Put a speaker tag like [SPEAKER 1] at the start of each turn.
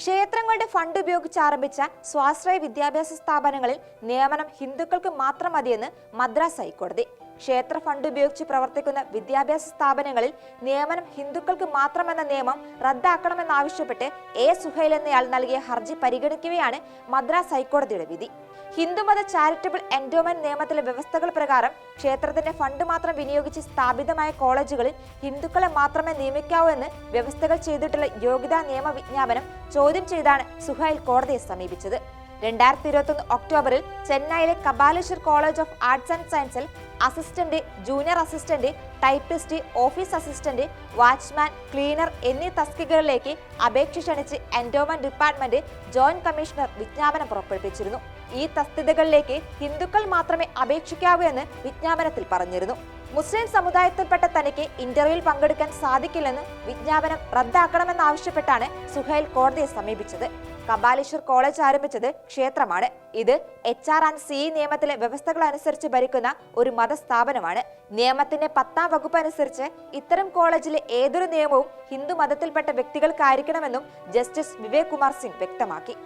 [SPEAKER 1] ക്ഷേത്രങ്ങളുടെ ഫണ്ട് ഉപയോഗിച്ച് ആരംഭിച്ച സ്വാശ്രയ വിദ്യാഭ്യാസ സ്ഥാപനങ്ങളിൽ നിയമനം ഹിന്ദുക്കൾക്ക് മാത്രം മതിയെന്ന് മദ്രാസ് ഹൈക്കോടതി. ക്ഷേത്ര ഫണ്ട് ഉപയോഗിച്ച് പ്രവർത്തിക്കുന്ന വിദ്യാഭ്യാസ സ്ഥാപനങ്ങളിൽ നിയമനം ഹിന്ദുക്കൾക്ക് മാത്രമെന്ന നിയമം റദ്ദാക്കണമെന്നാവശ്യപ്പെട്ട് എ സുഹൈൽ എന്നയാൾ നൽകിയ ഹർജി പരിഗണിക്കുകയാണ് മദ്രാസ് ഹൈക്കോടതിയുടെ വിധി. ഹിന്ദുമത ചാരിറ്റബിൾ എൻഡോമെന്റ് നിയമത്തിലെ വ്യവസ്ഥകൾ പ്രകാരം ക്ഷേത്രത്തിന്റെ ഫണ്ട് മാത്രം വിനിയോഗിച്ച് സ്ഥാപിതമായ കോളേജുകളിൽ ഹിന്ദുക്കളെ മാത്രമേ നിയമിക്കാവൂ എന്ന് വ്യവസ്ഥകൾ ചെയ്തിട്ടുള്ള യോഗ്യതാ നിയമ വിജ്ഞാപനം ചോദ്യം ചെയ്താണ് സുഹൈൽ കോടതിയെ സമീപിച്ചത്. രണ്ടായിരത്തി ഇരുപത്തൊന്ന് ഒക്ടോബറിൽ ചെന്നൈയിലെ Kapaleeshwar college of arts and സയൻസിൽ assistant junior assistant typist office assistant watchman cleaner എന്നീ തസ്തികകളിലേക്ക് അപേക്ഷ ക്ഷണിച്ച് എൻഡോമെന്റ് ഡിപ്പാർട്ട്മെന്റ് ജോയിന്റ് കമ്മീഷണർ വിജ്ഞാപനം പുറപ്പെടുവിച്ചിരുന്നു. ഈ തസ്തികകളിലേക്ക് ഹിന്ദുക്കൾ മാത്രമേ അപേക്ഷിക്കാവൂ എന്ന് വിജ്ഞാപനത്തിൽ പറഞ്ഞിരുന്നു. മുസ്ലിം സമുദായത്തിൽപ്പെട്ട തനിക്ക് ഇന്റർവ്യൂവിൽ പങ്കെടുക്കാൻ സാധിക്കില്ലെന്ന് വിജ്ഞാപനം റദ്ദാക്കണമെന്നാവശ്യപ്പെട്ടാണ് സുഹൈൽ കോടതിയെ സമീപിച്ചത്. കപാലീശ്വർ കോളേജ് ആരംഭിച്ചത് ക്ഷേത്രമാണ്. ഇത് എച്ച് ആർ ആൻഡ് സി നിയമത്തിലെ വ്യവസ്ഥകൾ അനുസരിച്ച് ഭരിക്കുന്ന ഒരു മതസ്ഥാപനമാണ്. നിയമത്തിന്റെ പത്താം വകുപ്പ് അനുസരിച്ച് ഇത്തരം കോളേജിലെ ഏതൊരു നിയമവും ഹിന്ദു മതത്തിൽപ്പെട്ട വ്യക്തികൾക്കായിരിക്കണമെന്നും ജസ്റ്റിസ് വിവേക് കുമാർ സിംഗ് വ്യക്തമാക്കി.